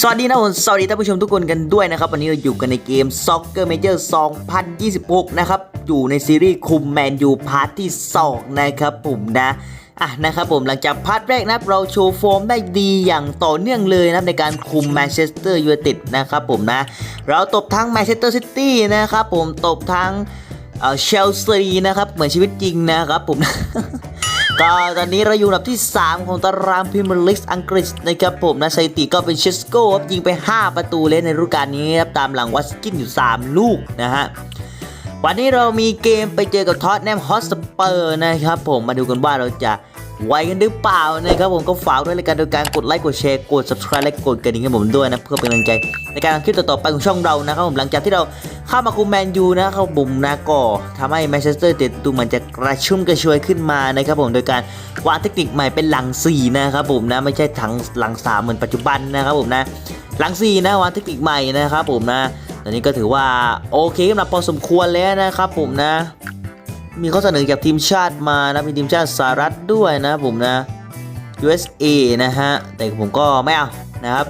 สวัสดีนะผมสวัสดีท่านผู้ชมทุกคนกันด้วยนะครับ วันนี้เราอยู่กันในเกม Soccer Major 2026 นะครับ อยู่ในซีรีส์คุมแมนยูพาร์ทที่ 2 นะครับผมนะอะนะครับผมหลังจากพาร์ทแรกนะรเราโชว์ฟอร์มได้ดีอย่างต่อเนื่องเลยนะครับในการคุมแมนเชสเตอร์ยูไนเต็ดนะครับผมนะ เราตบทั้งแมนเชสเตอร์ซิตี้นะครับผมตบทั้งเชลซีนะครับเหมือนชีวิตจริงนะครับผม ก็ตอนนี้เราอยู่อันดับที่ 3 ของตารางพรีเมียร์ลีกอังกฤษนะครับผมนะสถิติก็เป็นเชสโก้ครับยิงไป 5 ประตูเลยในฤดูกาลนี้ครับตามหลังวัตกินอยู่ 3 ลูกนะฮะวันนี้เรามีเกมไปเจอกับท็อตแนมฮอสเปอร์นะครับผมมาดูกันว่าเราจะ ไหวกันหรือเปล่านะครับผมก็ฝากด้วยในการโดยการกดไลค์กดแชร์กด subscribe และกดกระดิ่งให้ผมด้วยนะเพื่อเป็นกำลังใจ ในการทำคลิปต่อๆไปของช่องเรานะครับผมหลังจากที่เราเข้ามาคุมแมนยูนะครับผมนะก็ทำให้แมนเชสเตอร์เต็ดดูมันจะกระชุ่มกระชวยขึ้นมานะครับผมโดยการวางเทคนิคใหม่เป็นหลัง4นะครับผมนะไม่ใช่ถังหลัง3เหมือนปัจจุบันนะครับผมนะหลัง4นะวางเทคนิคใหม่นะครับผมนะตอนนี้ก็ถือว่าโอเคสำหรับพอสมควรแล้วนะครับผมนะ มีข้อเสนอจากทีมชาติมานะเป็นทีมชาติสหรัฐด้วยนะผมนะ USA นะฮะ แต่ผมก็ไม่เอานะครับ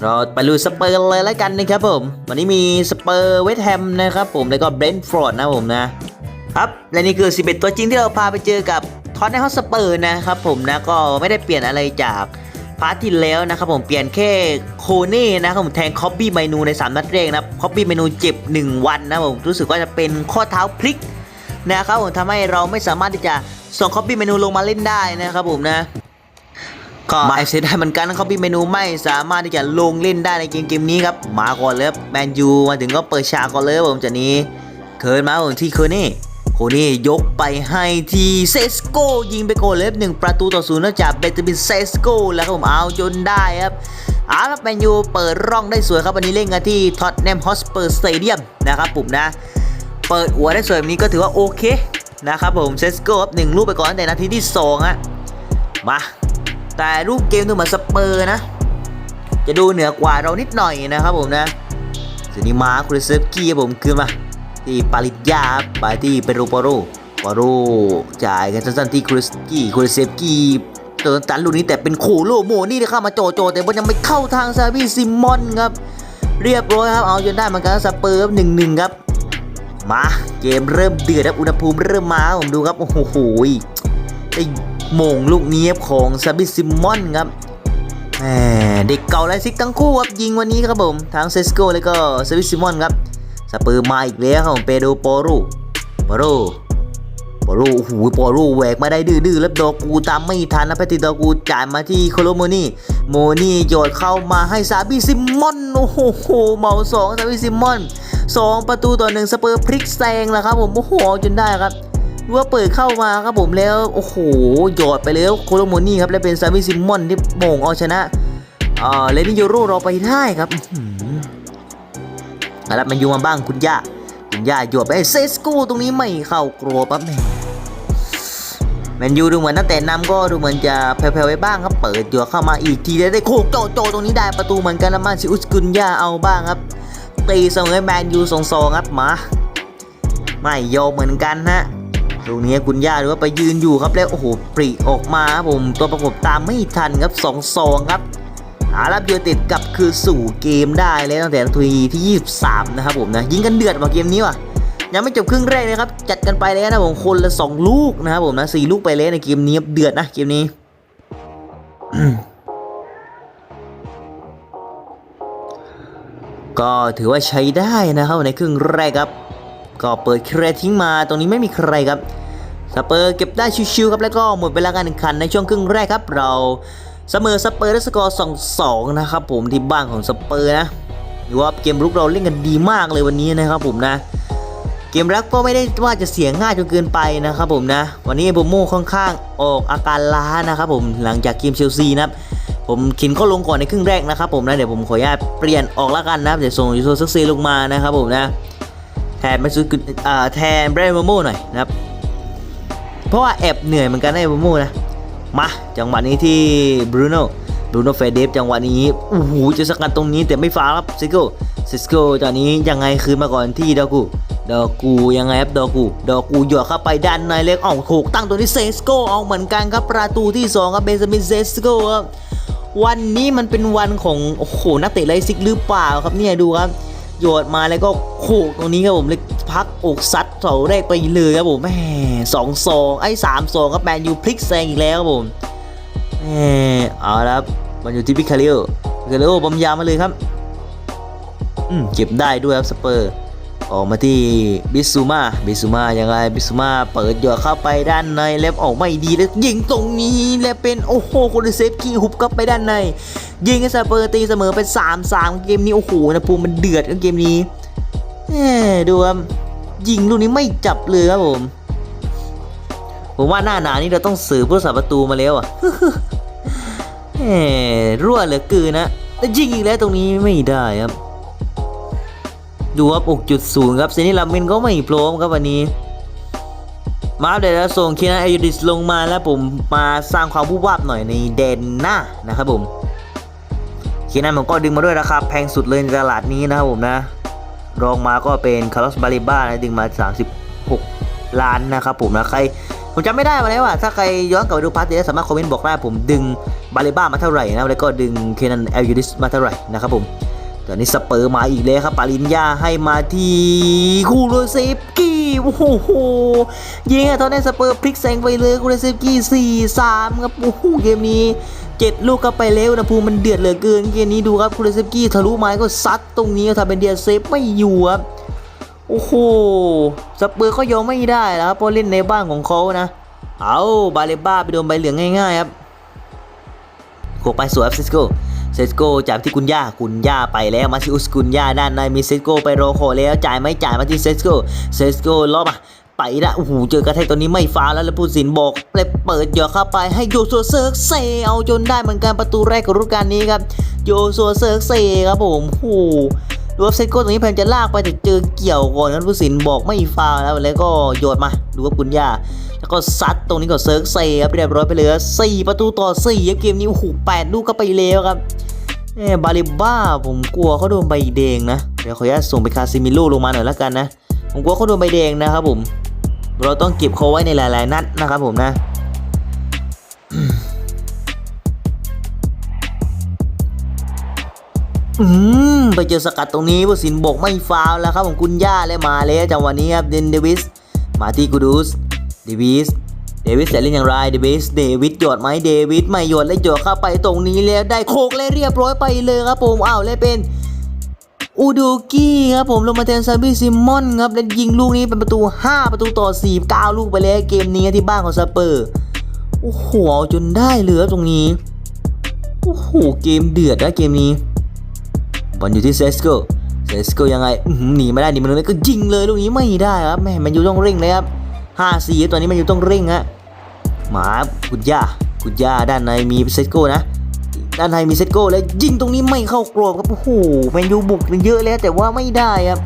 เราไปลุยสเปอร์เลยแล้วกันนะครับผม วันนี้มีสเปอร์เวสต์แฮมนะครับผม แล้วก็เบรนท์ฟอร์ดนะผมนะ ครับและนี่คือ 11 ตัวจริงที่เราพาไปเจอกับท็อตแนมฮอตสเปอร์นะครับผมนะ ก็ไม่ได้เปลี่ยนอะไรจาก พาร์ทที่แล้วนะครับผมเปลี่ยนแค่โคเน่นะครับผมแทงคอบบี้เมนูใน 3 นัดแรกนะครับคอบบี้เมนูเจ็บ 1 วันนะผมรู้สึกว่าจะเป็นข้อเท้าพลิกนะครับผมทำให้เราไม่สามารถที่จะส่งคอบบี้เมนูลงมาเล่นได้นะครับผมนะก็ไอเสียดายเหมือนกันนะครับพี่เมนูไม่สามารถที่จะลงเล่นได้ในเกมเกมนี้ครับมาก่อนเลยแมนยูมาถึงก็เปิดฉากก่อนเลยครับผมจากนี้เคิร์นมาผมที่เคิร์นนี่ โคนี่ยกไปให้ที่เซสโกยิงไปโกเลยครับหนึ่งประตูต่อศูนย์นอกจากเบตเตอร์บินเซสโกแล้วครับผมเอาจนได้ครับเอาครับแมนยูเปิดร่องได้สวยครับวันนี้เล่นกันที่ท็อตแนมฮอสเปอร์สเตเดียมนะครับผมนะ เปิดหัวได้สวยแบบนี้ก็ถือว่าโอเคนะครับผมเซสโกครับหนึ่งลูกไปก่อนแต่นาทีที่สองฮะมาแต่รูปเกมดูเหมือนสเปอร์นะ จะดูเหนือกว่าเรานิดหน่อยนะครับผมนะทีนี้มาคริเซฟกี้ผมขึ้นมา ที่ปาริญญาไปที่เปโรปาโรปาโรจ่ายกันสั้นๆที่คริสกี้คริสเซฟกี้เติมตันลูกนี้แต่เป็นโคโลโมนี่ที่เข้ามาโจโจแต่มันยังไม่เข้าทางซาบิซิมอนครับ เรียบร้อยครับเอาจนได้เหมือนกันสเปอร์หนึ่งหนึ่งครับ มาเกมเริ่มเดือดครับอุณหภูมิเริ่มมาผมดูครับโอ้โหไอ้โมงลูกนี้ครับของซาบิซิมอนครับแหมเด็กเก่าไลซิกทั้งคู่ครับยิงวันนี้ครับผมทั้งเซสโกแล้วก็ซาบิซิมอนครับ สเปอร์มาอีกแล้วครับผมเปโดโปโรโปโรโปโรโอ้โหโปโรแหวกมาได้ดื้อๆแล้วดอกูตามไม่ทันนะแพติดอกูจ่ายมาที่โคโลโมนี่โมนี่โยนเข้ามาให้ซาบิซิมอนโอ้โหเมาสองซาบิซิมอนสองประตูต่อหนึ่งสเปอร์พลิกแซงแล้วครับผมโอ้โหจนได้ครับว่าเปิดเข้ามาครับผมแล้วโอ้โหหยอดไปแล้วโคโลโมนี่ครับและเป็นซามิซิมอนที่โมงเอาชนะเอ่อเลนิโยโรเราไปได้ครับ อื้อหือเอาละมันยูมาบ้างคุณย่า คุณย่าหยอดไปเซสโก้ตรงนี้ไม่เข้ากรัวปั๊บแม่แมนยูดูเหมือนตั้งแต่นำก็ดูเหมือนจะแผ่วๆไว้บ้างครับ เปิดหยอดเข้ามาอีกทีได้ได้โคกโจโจตรงนี้ได้ประตูเหมือนกันล้วมาซิอุสกุนย่าเอาบ้างครับ ตีเสมอแมนยูสองสองครับมาไม่ยอมเหมือนกันฮะตรงนี้คุณย่าหรือว่าไปยืนอยู่ครับแล้วโอ้โหปรีออกมาครับผมตัวประกบตามไม่ทันครับสองสองครับ อารับยูไนเต็ดกับคือสู่เกมได้เลยตั้งแต่นาทีที่ 23 นะครับผมนะยิงกันเดือดว่าเกมนี้ว่ะยังไม่จบครึ่งแรกเลยครับ จัดกันไปแล้วนะผมคนละสองลูกนะครับผมนะสี่ลูกไปเลยในเกมนี้เดือดนะเกมนี้ก็ถือว่าใช้ได้นะครับในครึ่งแรกครับ ก็เปิดเครทิ้งมาตรงนี้ไม่มีใครครับสเปอร์เก็บได้ชิวๆครับแล้วก็หมดเวลาการแข่งขันในช่วงครึ่งแรกครับ เรา เสมอสเปอร์ได้สกอร์2-2นะครับผมที่บ้านของสเปอร์นะหรือว่าเกมรุกเราเล่นกันดีมากเลยวันนี้นะครับผมนะ เกมรักก็ไม่ได้ว่าจะเสียง่ายจนเกินไปนะครับผมนะ วันนี้โบโม่ค่อนข้างออกอาการล้านะครับผมหลังจากเกมเชลซีนะครับผมขินเข้าลงก่อนในครึ่งแรกนะครับผมนะเดี๋ยวผมขออนุญาตเปลี่ยนออกแล้วกันนะเดี๋ยวส่งยูโซซักซีลงมานะครับผมนะแทนไม่ซื้ออ่าแทนแบรนด์โมโม่หน่อยนะครับเพราะว่าแอบเหนื่อยเหมือนกันนะโมโม่นะ มาจังหวะนี้ที่บรูโน่บรูโน่เฟเดฟจังหวะนี้โอ้โหจะสกัดตรงนี้แต่ไม่ฟ้าครับซิโก้ซิสโก้ตอนนี้ยังไงคืนมาก่อนที่ดอกูดอกูยังไงครับดอกูดอกูหยอดเข้าไปด้านในเล็กออกถูกตั้งตัวนี้เซสโก้เอาเหมือนกันครับประตูที่สองครับเบนจามินเซสโก้ครับวันนี้มันเป็นวันของโอ้โหนักเตะไลซิกหรือเปล่าครับเนี่ยดูครับโยดมาแล้วก็โขกตรงนี้ครับผมเลยพักอกซัด เสาแรกไปเลยครับผมแหมสองสองไอ้สามสองครับแมนยูพลิกแซงอีกแล้วครับผมแหมเอาละครับมันอยู่ที่พิคาเรียลพิคาเรียลบอมยามาเลยครับอืมเก็บได้ด้วยครับสเปอร์ ออกมาที่บิซูมาบิซูมายังไงบิซูมาเปิดหยอดเข้าไปด้านในแล้วออกไม่ดีแล้วยิงตรงนี้แล้วเป็นโอ้โหคนเซฟกี้หุบเข้าไปด้านใน ยิงให้สเปอร์ตีเสมอเป็น3 3เกมนี้โอ้โหนะภูมิมันเดือดกับเกมนี้แหมดูครับ ยิงลูกนี้ไม่จับเลยครับผม ผมว่าหน้าหนานี่เราต้องสืบผู้สาประตูมาแล้วอะแหมรั่วเหลือเกินนะแต่ยิงอีกแล้วตรงนี้ไม่ได้ครับ ดูครับ6.0 ครับเซนิลามินก็ไม่พร้อมครับวันนี้ มาเดตแล้วส่งเคียนอายุดิสลงมาแล้วผมมาสร้างความวูบวาบหน่อยในเดนหน้านะครับผมเคียนนั้นผมก็ดึงมาด้วยราคาแพงสุดเลยในตลาดนี้นะครับผมนะ รองมาก็เป็นคาร์ลอสบาลิบ้านะดึงมา 36 ล้านนะครับผมนะใครผมจำไม่ได้มาแล้วว่าถ้าใครย้อนกลับไปดูพาร์ทเดียวสามารถคอมเมนต์บอกได้ผมดึงบาลิบ้ามาเท่าไหร่นะแล้วก็ดึงเคนนันเอลยูดิสมาเท่าไหร่นะครับผม ตอนนี้สเปอร์มาอีกแล้วครับปาลินยาให้มาที่คูโรเซฟกี้โอ้โหยิงอะตอนนี้สเปอร์พลิกแซงไปเลยคูโรเซฟกี้4 3ครับโอ้โหเกมนี้7ลูกก็ไปแล้วนะภูมิมันเดือดเหลือเกินเกมนี้ดูครับคูโรเซฟกี้ทะลุไม้ก็ซัดตรงนี้ทำเป็นเดียเซฟไม่อยู่ครับโอ้โหสเปอร์ก็ยอมไม่ได้แล้วครับเพราะเล่นในบ้านของเขานะ เอาบาเลบ้าไปโดนใบเหลืองง่ายๆครับโขกไปสวยครับเซสโก เซสโกจากที่คุนย่าคุนย่าไปแล้วมาที่อุสคุนย่าด้านในมีเซสโกไปโรโคแล้วจ่ายไม่จ่ายมาที่เซสโกเซสโกล้อมาไปละโอ้โหเจอกระแทกตัวนี้ไม่ฟ้าแล้วแล้วผู้สินบอกเลยเปิดหยอกเข้าไปให้โยโซเซิร์กเซเอาจนได้เหมือนกันประตูแรกของฤดูกาลนี้ครับโยโซเซิร์กเซครับผมโอ้โห ดูว่าเซโกตรงนี้พยายามจะลากไปแต่เจอเกี่ยวก่อนครับผู้สินบอกไม่ฟาวแล้วแล้วก็โยนมาดูว่ากุนย่าแล้วก็ซัดตรงนี้ก็เซิร์กเซครับเรียบร้อยไปเลยสี่ประตูต่อสี่เกมนี้โอ้โหแปดลูกก็ไปแล้วครับแหมบาลิบ้าผมกลัวเขาโดนใบแดงนะเดี๋ยวขออนุญาตส่งไปคาซิมิโลลงมาหน่อยละกันนะ ผมกลัวเขาโดนใบแดงนะครับผม เราต้องเก็บเขาไว้ในหลาย ๆ นัดนะครับผมนะ อืมไปเจอสกัดตรงนี้ผู้สินบอกไม่ฟาวแล้วครับผมคุณย่าและมาแล้วจังหวะนี้ครับเดนเดวิส มาที่กูดูสเดวิสเดวิสจะเล่นอย่างไรเดวิสเดวิดหยดไหมเดวิดไม่หยดและหยอดเข้าไปตรงนี้แล้วได้โคกและเรียบร้อยไปเลยครับผมอ้าวและเป็นอูดูกี้ครับผมลงมาแทนซาบิซิมอนครับและยิงลูกนี้เป็นประตู 5 ประตูต่อ4 9ลูกไปแล้วเกมนี้ที่บ้านของสเปอร์โอ้โหจนได้เหลือตรงนี้โอ้โหเกมเดือดนะเกมนี้ บอลอยู่ที่เซสโกเซสโกยังไงหนีไม่ได้หนีไม่ได้ก็ยิงเลยลูกนี้ไม่ได้ครับแม่มันอยู่ต้องเร่งเลยครับห้าสี่ตอนนี้มันอยู่ต้องเร่งฮะมากุดย่ากุดย่าด้านในมีเซสโกนะด้านในมีเซสโกแล้วยิงตรงนี้ไม่เข้ากรอบครับโอ้โหแมนยูบุกเยอะแล้วแต่ว่าไม่ได้ครับ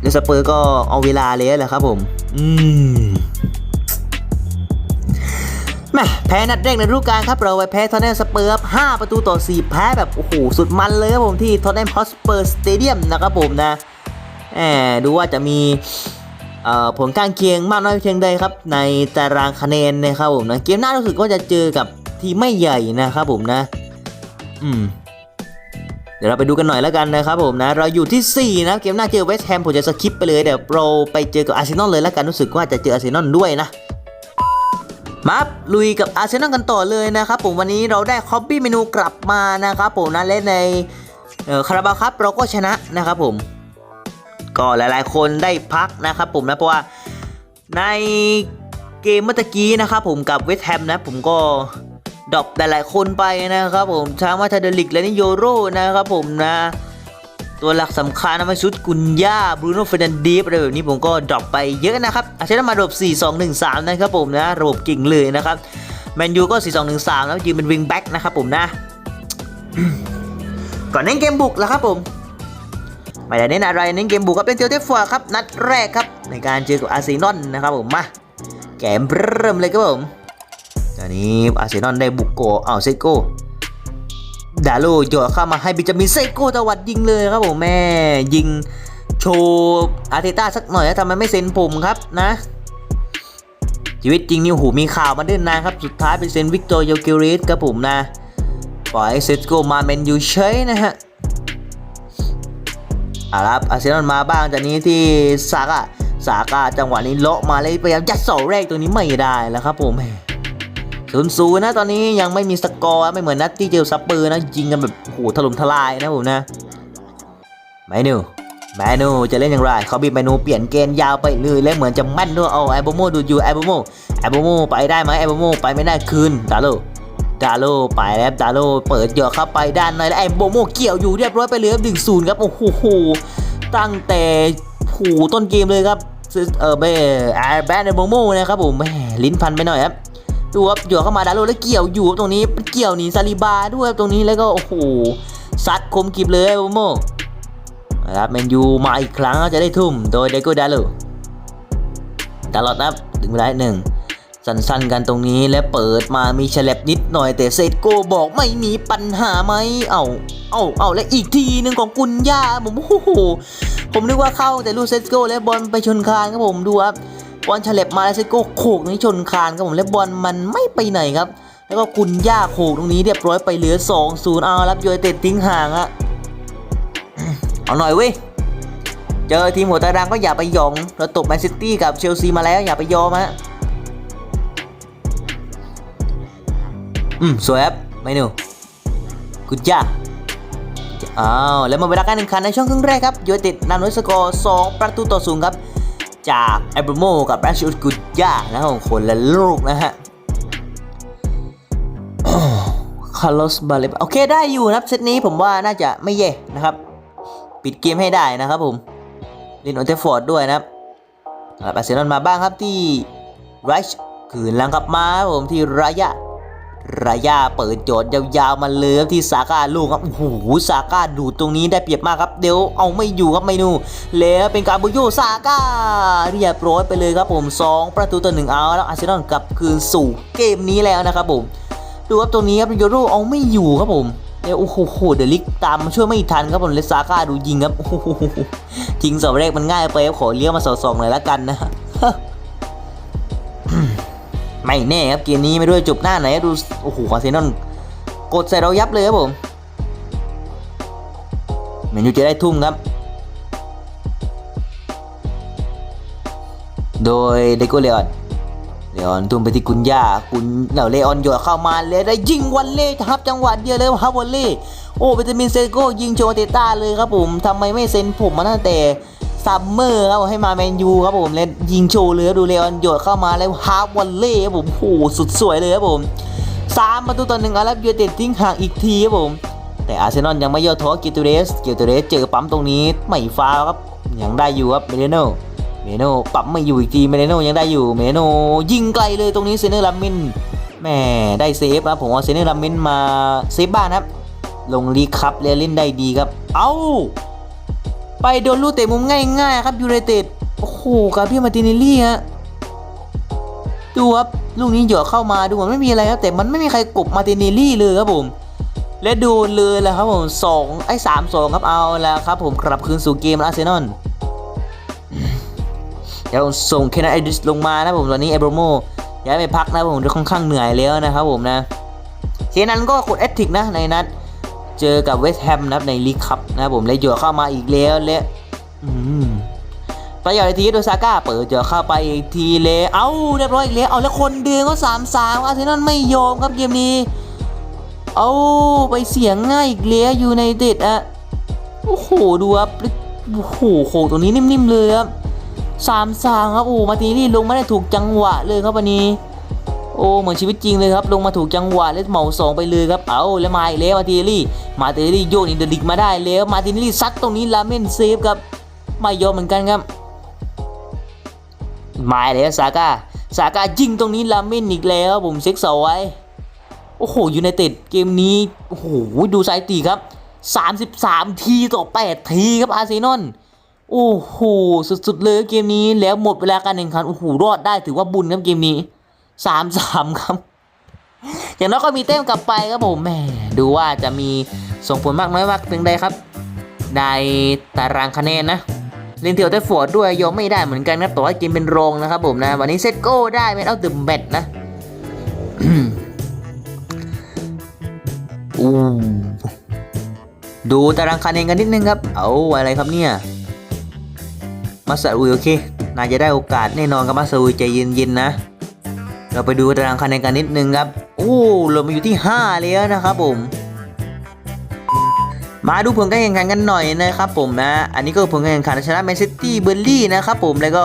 แล้วสเปอร์ก็เอาเวลาเลยแหละครับผม อืม แม่แพ้นัดแรกในฤดูกาลครับ เราไปแพ้ทอนแนมสเปอร์ครับ5ประตูต่อ4แพ้แบบ โอ้โห สุดมันเลยครับผมที่ทอนแนมฮอสเปอร์สเตเดียมนะครับผมนะแหมดูว่าจะมีผลข้างเคียงมากน้อยเพียงใดครับ ในตารางคะแนนนะครับผมนะเกมหน้ารู้สึกว่าจะเจอกับทีมไม่ใหญ่นะครับผมนะ อืม เดี๋ยวเราไปดูกันหน่อยแล้วกันนะครับผมนะ เราอยู่ที่ 4 นะเกมหน้าเจอเวสต์แฮมผมจะสคิปไปเลยเดี๋ยวเราไปเจอกับอาร์เซนอลเลยแล้วกันรู้สึกว่าจะเจออาร์เซนอลด้วยนะ มาลุยกับอาร์เซนอลกันต่อเลยนะครับผมวันนี้เราได้คอปปี้เมนูกลับมานะครับผมนะเล่นในคาราบาครับเราก็ชนะนะครับผม ก็หลายๆ คนได้พักนะครับผมนะเพราะว่าในเกมเมื่อกี้นะครับผมกับเวสแฮมนะผมก็ดรอปหลายๆคนไปนะครับผมช้างมาทาเดลิกและนิโยโรนะครับผมนะ ตัวหลักสำคัญนะมาชุดกุนย่าบรูโน่เฟรนันเดสอะไรแบบนี้ผมก็ดรอปไปเยอะนะครับอาเซนอลมาระบบ 4 2 1 3 นะครับผมนะระบบเก่งเลยนะครับแมนยูก็ 4 2 1 3 แล้วยืนเป็นวิงแบ็กนะครับผมนะ ก่อนเน้นเกมบุกแล้วครับผมไม่ได้เน้นอะไรเน้นเกมบุกครับเป็นเทียวเทฟฟอร์ครับนัดแรกครับ ในการเจอกับอาร์เซนอลนะครับผมมาแกมเริ่มเลยครับผมตอนนี้อาร์เซนอลได้บุกโกเอาเซโก ดาโลโยนเข้ามาให้บิจามินเซโกตวัดยิงเลยครับผมแม่ยิงโชว์อาร์เตต้าสักหน่อยแล้วทำไมไม่เซ็นผมครับนะชีวิตจริงนี่โอ้โหมีข่าวมาเดินนานครับ สุดท้ายเป็นเซ็นวิกตอร์โยเกเรสครับผมนะ ปล่อยเซตโกมาเมนยูเฉยนะฮะอารับอาร์เซนอลมาบ้างจากนี้ที่ซาก้าซาก้าจังหวะนี้เลาะมาเลยพยายามยัดเสาแรกตัวนี้ไม่ได้แล้วครับผม ศูนย์ศูนย์นะตอนนี้ยังไม่มีสกอร์ไม่เหมือนนัดที่เจอซัปเปอร์นะยิงกันแบบโหถล่มทลายนะผมนะเมนูเมนูจะเล่นอย่างไรเขาบีบเมนูเปลี่ยนเกณฑ์ยาวไปเลยและเหมือนจะแม่นด้วยเอาไอโบโมดูอยู่ไอโบโมไอโบโมไปได้ไหมไอโบโมไปไม่ได้คืนดาโลดาโลไปแล้วดาโลเปิดเยาะเข้าไปด้านในแล้วไอโบโมเกี่ยวอยู่เรียบร้อยไปเลยหนึ่งศูนย์ครับโอ้โหตั้งแต่หูต้นเกมเลยครับเออเบแอร์แบนโบโมนะครับผมแหมลิ้นพันไปหน่อยครับ ดูครับเหยาะเข้ามาดาโลแล้วเกี่ยวอยู่ตรงนี้เกี่ยวหนีซาลิบาด้วยครับตรงนี้แล้วก็โอ้โหซัดคมกริบเลยโบโมนะครับแมนยูมาอีกครั้งจะได้ทุ่มโดยเดโกดาโลตลอดครับถึงเวลาหนึ่งสั้นๆกันตรงนี้และเปิดมามีฉลับนิดหน่อยแต่เซตโกบอกไม่มีปัญหาไหมเอาเอาเอาและอีกทีหนึ่งของกุนย่าผมโอ้โหผมนึกว่าเข้าแต่ลูกเซตโกและบอลไปชนคานครับผมดูครับ บอลเฉลับมาแล้วเซโก้โขกนี้ชนคานครับผมและบอลมันไม่ไปไหนครับ แล้วก็กุนย่าโขกตรงนี้เรียบร้อยไปเหลือ2 0เอารับโยเต็ดทิ้งห่างอะเอาหน่อยเว้ยเจอทีมหัวตารางก็อย่าไปยอมเราตบแมนซิตี้กับเชลซีมาแล้วอย่าไปยอมฮะอืมสวยครับเมนูกุดจ้าอ้าวแล้วมาเวลาการแข่งขันในช่วงครึ่งแรกครับยูไนเต็ดนำด้วยสกอร์2ประตูต่อศูนย์ครับ จากแอบรโมกับแรชอุดกุดย่านะของคนและลูกนะฮะคาร์ลอสบาเลโอเคได้อยู่นะครับเซตนี้ผมว่าน่าจะไม่แย่นะครับ ปิดเกมให้ได้นะครับผมลินออนเทฟอร์ดด้วยนะครับอาร์เซนอลมาบ้างครับที่ไรช์คืนลังกลับมาผมที่รายะ รายาเปิดโจทย์ยาวๆมาเลยครับที่ซาก้าลูกครับโอ้โหซาก้าดูตรงนี้ได้เปรียบมากครับ เดี๋ยวเอาไม่อยู่ครับเมนู แล้วเป็นการบุโยซาก้าเรียบร้อยไปเลยครับผม 2 ประตูต่อหนึ่งเอาแล้วอาร์เซนอลกลับคืนสู่เกมนี้แล้วนะครับผม ดูครับตรงนี้ครับโยโรเอาไม่อยู่ครับผมเดี๋ยวโอ้โหเดลิกตามมาช่วยไม่ทันครับผมเลซาก้าดูยิงครับโอ้โหทิ้งเสาแรกมันง่ายไปครับขอเลี้ยวมาสอดส่องหน่อยละกันนะ ไม่แน่ครับเกมนี้ไม่รู้จะจบหน้าไหนดูโอ้โหอาร์เซนอลกดใส่เรายับเลยครับผมแมนูจะได้ทุ่มครับ โดยเดโกเลออนเลออนทุ่มไปที่กุนย่ากุนเหล่าเลออนหยอดเข้ามาเลยได้ยิงวันเล่ครับจังหวะเดียวเลยครับวันเล่โอ้เบตามินเซโกยิงโชเตต้าเลยครับผมทำไมไม่เซ็นผมมาตั้งแต่ ซัมเมอร์ครับผมให้มาแมนยูครับผมเล่นยิงโชว์เลยดูเลออนหยดเข้ามาแล้วฮาร์ฟวันเล่ครับผมโอ้โหสุดสวยเลยครับผมสามประตูต่อหนึ่งอารับยูเต็ดทิ้งห่างอีกทีครับผมแต่อาร์เซนอลยังไม่ย่อท้อกิตูเรสกิตูเรสเจอปั๊มตรงนี้ไม่ฟาวครับยังได้อยู่ครับเมเรโนเมเรโนปรับไม่อยู่อีกทีเมเรโนยังได้อยู่เมเรโนยิงไกลเลยตรงนี้เซเนอร์ลามินแม่ได้เซฟครับผมว่าเซเนอร์ลามินมาเซฟบ้านครับลงลีครับแล้วเล่นได้ดีครับ เอ้า ไปโดนลูกเตะมุมง่ายๆครับยูไนเต็ดโอ้โหกาเบรียมาร์ติเนลลี่ฮะดูครับลูกนี้เหยาะเข้ามาดูเหมือนไม่มีอะไรครับแต่มันไม่มีใครกบมาติเนลลี่เลยครับผม และดูเลยแหละครับผมสองไอ้สามสองครับเอาแล้วครับผมกลับคืนสู่เกมอาร์เซนอลเดี๋ยวส่งเคนเอดิสลงมานะผมตอนนี้เอโบรโมย้ายไปพักนะผมดูค่อนข้างเหนื่อยแล้วนะครับผมนะเคนันก็กดแอตติกนะในนัด เจอกับเวสต์แฮมนะครับในลีกคัพนะครับผมและหยอเข้ามาอีกแล้วและประหยัดทีโดยซาก้าเปิดหยอเข้าไปอีกทีเลยเอ้าเรียบร้อยอีกแล้วเอาแล้วคนเดือนก็สามสามอาร์เซนอลไม่ยอมครับเกมนี้เอาไปเสียงง่ายอีกแล้วอยู่ในเด็ดอะโอ้โหดูครับโอ้โหโขกตรงนี้นิ่มๆเลยครับสามสามครับโอ้มาทีนี่ลงไม่ได้ถูกจังหวะเลยครับวันนี้ โอ้เหมือนชีวิตจริงเลยครับลงมาถูกจังหวะแล้วเหมาสองไปเลยครับเอาแล้วมาอีกแล้วมาติเนลลี่ มาติเนลลี่โยนอินเดลิกมาได้แล้วมาติเนลลี่ซัดตรงนี้ลาเมนเซฟครับไม่ยอมเหมือนกันครับมาแล้วซาก้าซาก้ายิงตรงนี้ลาเมนอีกแล้วผมเช็คเสาไว้โอ้โหยูไนเต็ดเกมนี้โอ้โหดูสายตีครับ 33 ทีต่อ 8 ทีครับอาร์เซนอลโอ้โหสุดๆเลยเกมนี้แล้วหมดเวลาการแข่งขันโอ้โหรอดได้ถือว่าบุญครับเกมนี้ สามสามครับ อย่างน้อยก็มีแต้มกลับไปครับผมแหมดูว่าจะมีส่งผลมากน้อยมากเพียงใดครับ ในตารางคะแนนนะเลนเทียวเตฟอร์ดด้วยยอมไม่ได้เหมือนกันครับแต่ว่าเกมเป็นโรงนะครับผมนะ วันนี้เซตโก้ได้ไม่เอาตึมแบตนะอู้ดูตารางคะแนนกันนิดนึงครับ เอาอะไรครับเนี่ย มาสอุยโอเค น่าจะได้โอกาสแน่นอนครับมาสอุยใจเย็นๆนะ เราไปดูตารางคะแนนกันนิดนึงครับ โอ้เรามาอยู่ที่ 5 แล้วนะครับผม มาดูผลการแข่งขันกันหน่อยนะครับผมนะ อันนี้ก็ผลการแข่งขันชนะแมนซิตี้เบอร์ลี่นะครับผม แล้วก็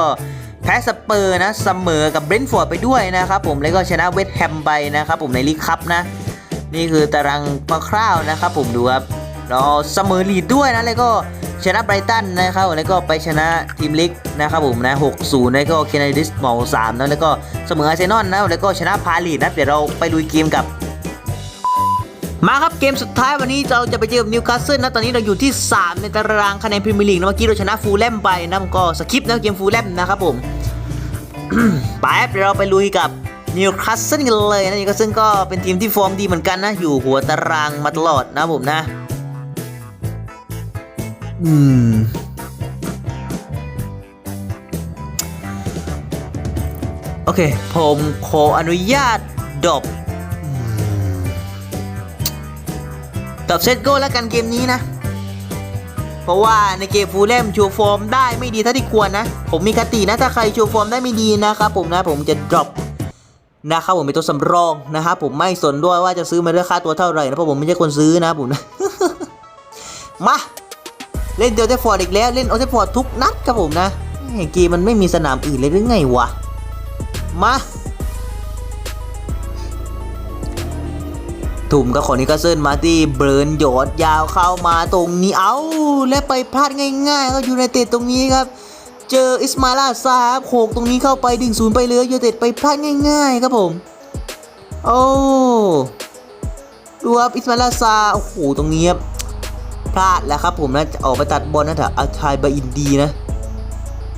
แพ้สเปอร์นะเสมอกับเบรนท์ฟอร์ดไปด้วยนะครับผม แล้วก็ชนะเวสต์แฮมไปนะครับผมในลีกคัพนะ นี่คือตารางคร่าวๆนะครับผมดูครับเราเสมอลีดด้วยนะ แล้วก็ ชนะไบรตันนะครับแล้วก็ไปชนะทีมลิกนะครับผมนะ6-0แล้วก็เคนดิสเมา3นะแล้วก็เสมออาร์เซนอลนะแล้วก็ชนะพาลีนะเดี๋ยวเราไปดูเกมกับมาครับเกมสุดท้ายวันนี้เราจะไปเจอกับนิวคาสเซิลนะตอนนี้เราอยู่ที่ 3 ในตารางคะแนนพรีเมียร์ลีกนะเมื่อกี้เราชนะฟูลแลมไปนะก็สคิปนะเกมฟูลแลมนะครับผมไปเดี๋ยวเราไปลุยกับนิวคาสเซิลกันเลยนะนิวคาสเซิลก็เป็นทีมที่ฟอร์มดีเหมือนกันนะอยู่หัวตารางมาตลอดนะผมนะ อืม โอเค ผมขออนุญาตดรอปดรอปเซตโก้แล้วกันเกมนี้นะ เพราะว่าในเกมฟูลแลมโชว์ฟอร์มได้ไม่ดีเท่าที่ควรนะ ผมมีคตินะ ถ้าใครโชว์ฟอร์มได้ไม่ดีนะครับผมนะผมจะดรอปนะครับผมเป็นตัวสำรองนะครับผมไม่สนด้วยว่าจะซื้อมาด้วยค่าตัวเท่าไหร่นะเพราะผมไม่ใช่คนซื้อนะผมนะ มา เล่นเดลเทฟอร์ดอีกแล้วเล่นโอเทฟอร์ดทุกนัดครับผมนะเกมมันไม่มีสนามอื่นเลยหรือไงวะ มาถุ่มกับขอนิกาเซิลมาที่เบิร์นหยอดยาวเข้ามาตรงนี้เอาและไปพลาดง่ายๆก็อยู่ในเตะตรงนี้ครับ เจออิสมาลาซาบโขกตรงนี้เข้าไปดึงศูนย์ไปเลยยูเต็ดไปพลาดง่ายๆครับผม โอ้ดูครับอิสมาลาซาโอ้โหตรงนี้ครับ พลาดแล้วครับผมนะจะออกไปตัดบอลนะแต่อาทายบาอินดีนะ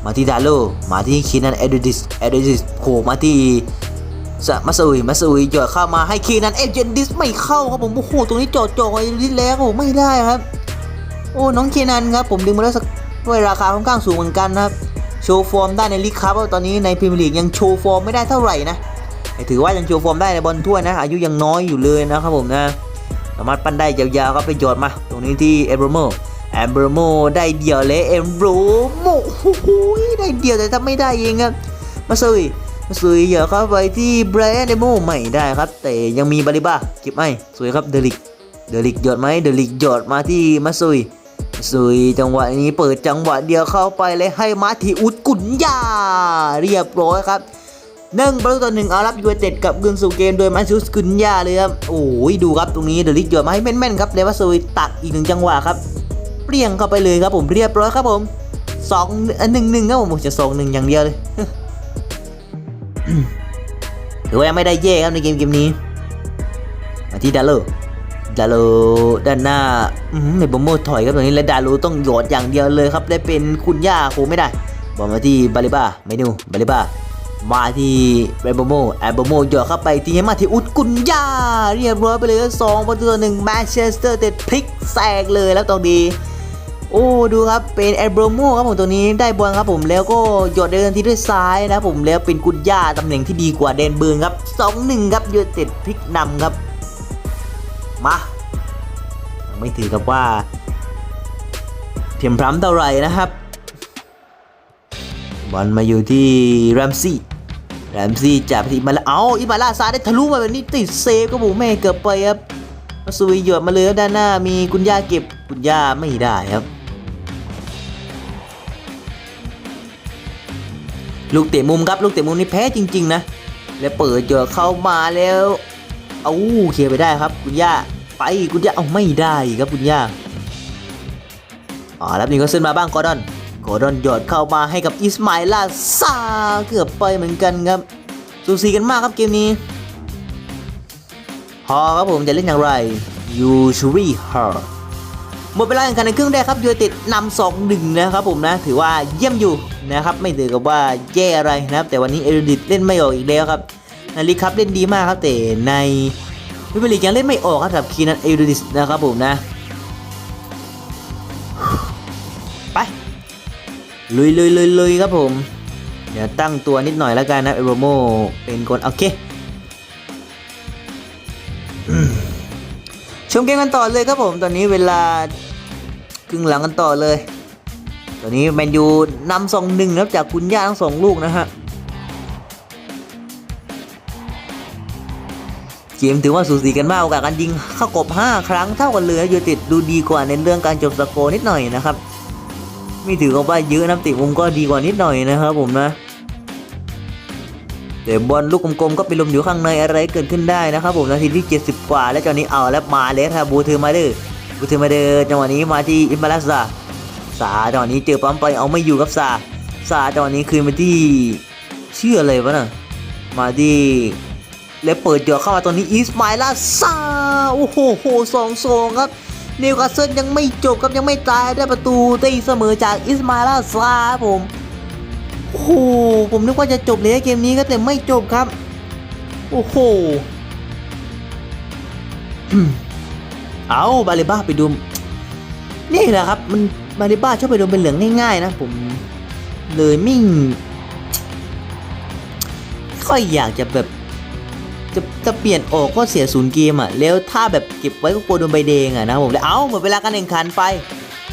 มาที่ดาโลมาที่คินันเอเดดิสเอเดดิสโขกมาที่สมาซุยมาซุยหยอดเข้ามาให้คินันเอเจนดิสไม่เข้าครับผมโอ้โหตรงนี้จอดจอเอเดดิสแล้วผมไม่ได้ครับ โอ้น้องเคนันครับผมดึงมาได้สักด้วยราคาค่อนข้างสูงเหมือนกันนะครับโชว์ฟอร์มได้ในลีกครับตอนนี้ในพรีเมียร์ลีกยังโชว์ฟอร์มไม่ได้เท่าไหร่นะถือว่ายังโชว์ฟอร์มได้ในบอลถ้วยนะอายุยังน้อยอยู่เลยนะครับผมนะ สามารถปั้นได้ยาวๆครับไปหยอดมา ตรงนี้ที่เอเบอร์โมเอเบอร์โมได้เดียวเลยเอเบรโมโอ้โหได้เดียวแต่ทำไม่ได้เองครับมาซุยมาซุยเหยอเข้าไปที่แบรนด์เดโมไม่ได้ครับ แต่ยังมีบาลิบ้าเก็บไม่สวยครับเดลิกเดลิกหยอดไหมเดลิกหยอดมาที่มาซุยมาซุยจังหวะนี้เปิดจังหวะเดียวเข้าไปเลยให้มาที่อุดกุนยาเรียบร้อยครับ หนึ่งประตูต่อหนึ่งเอารับยูไนเต็ดกับเงินสู่เกมโดยมาซิสกุนยาเลยครับโอ้ยดูครับตรงนี้เดลิกหยอดมาให้แม่นๆครับเลยมาซุยตัดอีกหนึ่งจังหวะครับเปรี้ยงเข้าไปเลยครับผมเรียบร้อยครับผมสองอันหนึ่งหนึ่งครับผมจะสองหนึ่งอย่างเดียวเลยถือว่ายังไม่ได้แย่ครับในเกมเกมนี้มาที่ดาโลดาโลด้านหน้าอืมในบอมโมถอยครับตรงนี้และดาโลต้องหยอดอย่างเดียวเลยครับได้เป็นคุณย่าโคไม่ได้บอลมาที่บาลิบ้าไม่ดูบาลิบ้า มาที่แอบโมแอบโมหยอดเข้าไปที่ให้มาที่อุดกุนยาเรียบร้อยไปเลยสองประตูต่อหนึ่งแมนเชสเตอร์เต็ดพลิกแซงเลยแล้วตรงนี้โอ้ดูครับเป็นแอร์โบโมครับผมตัวนี้ได้บอลครับผมแล้วก็หยอดเดินทีด้วยซ้ายนะครับผมแล้วเป็นกุญยาตำแหน่งที่ดีกว่าเดนเบิร์นครับ2-1ครับยูเต็ดพลิกนำครับมาไม่ถือกับว่า เพียงพร้ำเท่าไหร่นะครับบอลมาอยู่ที่แรมซี่ แรมซี่จับทีมาแล้ว เอาอิมาลาซาได้ทะลุมาแบบนี้ติดเซฟครับผมแม่เกือบไปครับมาซุยหยดมาเลยครับด้านหน้ามีกุญย่าเก็บกุญย่าไม่ได้ครับ ลูกเตะมุมครับลูกเตะมุมนี่แพ้จริง ๆ นะ แล้วเปิดหยอเข้ามาแล้วเอาเคลียร์ไปได้ครับคุณย่าไปคุณย่าเอาไม่ได้ครับคุณย่าอ๋อแล้วนี่ก็เส้นมาบ้างกอดอน ดอนหยอดเข้ามาให้กับอิสมาอิลาซาเกือบไปเหมือนกันครับสูสีกันมากครับเกมนี้ฮอครับผมจะเล่นอย่างไรยูชูรีฮอหมดเวลาแข่งขันในครึ่งแรกครับยูเต็ดนำสองหนึ่งนะครับผมนะถือว่าเยี่ยมอยู่นะครับไม่ถือกับว่าแย่อะไรนะครับ แต่วันนี้เอริดิตเล่นไม่ออกอีกแล้วครับในลีครับเล่นดีมากครับแต่ในวิปลีกยังเล่นไม่ออกครับสำหรับคีนันเอรูดิสนะครับผมนะ ลุยลุยลุยลุยครับผม เดี๋ยวตั้งตัวนิดหน่อยแล้วกันนะเอโรโมเป็นคนโอเคชมเกมกันต่อเลยครับผม ตอนนี้เวลาครึ่งหลังกันต่อเลย ตอนนี้แมนยูนำสองหนึ่งครับจากคุณย่าทั้งสองลูกนะฮะเกมถือว่าสูสีกันมากโอกาสการยิงเข้ากบ 5 ครั้งเท่ากันเลยยูต็ดดูดีกว่าในเรื่องการจบสกอร์นิดหน่อยนะครับ ไม่ถือกับว่าเยอะนะติมุมก็ดีกว่านิดหน่อยนะครับผมนะแต่บอลลูกกลมๆก็ไปลมอยู่ข้างในอะไรเกิดขึ้นได้นะครับผมนาทีที่ 70 กว่า แล้วจังหวะนี้เอาแล้วมาเลยครับบูเทอร์มาเดอร์บูเทอร์มาเดอร์จังหวะนี้มาที่อิมบาลัสซาสาจังหวะนี้เจอปั๊มไปเอาไม่อยู่กับซาซาจังหวะนี้คืนมาที่เชื่ออะไรวะนะมาที่แล้วเปิดเจาะเข้ามาตรงนี้อิสมาอิลาซาโอ้โหสองสองครับ นิวคาสเซิลยังไม่จบครับยังไม่ตายได้ประตูตีเสมอจากอิสมาลาซาครับผมโอ้โหผมนึกว่าจะจบเลยเกมนี้ก็แต่ไม่จบครับ โอ้โหเอาบาเลบ้าไปดูนี่แหละครับ มันบาเลบ้าชอบไปโดนเป็นเหลืองง่ายๆ นะผมเลยไม่ไม่ค่อยอยากจะแบบ จะจะเปลี่ยนออกก็เสียศูนย์เกมอะแล้วถ้าแบบเก็บไว้ก็กลัวโดนใบแดงอะนะผมเลยเอาหมดเวลาการแข่งขันไป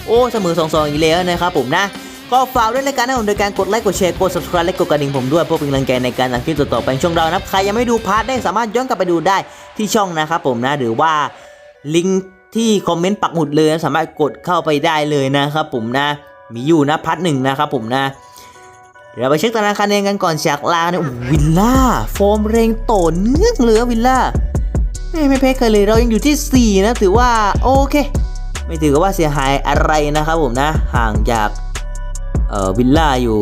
โอ้เสมอสองสองอีกแล้วนะครับผมนะก็ฝากด้วยในการนะผมโดยการกดไลค์กดแชร์กด subscribe และกดกระดิ่งผมด้วยเพื่อเป็นกำลังใจในการทำคลิปต่อๆไปในช่วงเรานะครับใครยังไม่ดูพาร์ทแรกสามารถย้อนกลับไปดูได้ที่ช่องนะครับผมนะหรือว่าลิงก์ที่คอมเมนต์ปักหมุดเลยนะสามารถกดเข้าไปได้เลยนะครับผมนะมีอยู่นะพาร์ทหนึ่งนะครับผมนะ เราไปเช็คตารางคะแนนกันก่อนจากลาเนี่ยวิลล่าโฟมเรงโตนเนื่องเหลือวิลล่าไม่ไม่แพ้เคยเลยเรายังอยู่ที่ 4 นะ ถือว่า โอเค ไม่ถือว่าเสียหายอะไรนะครับผมนะ ห่างจากเอ่อวิลล่าอยู่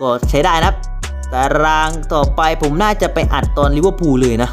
ก็ใช้ได้นะตารางต่อไปผมน่าจะไปอัดตอนลิเวอร์พูลเลยนะ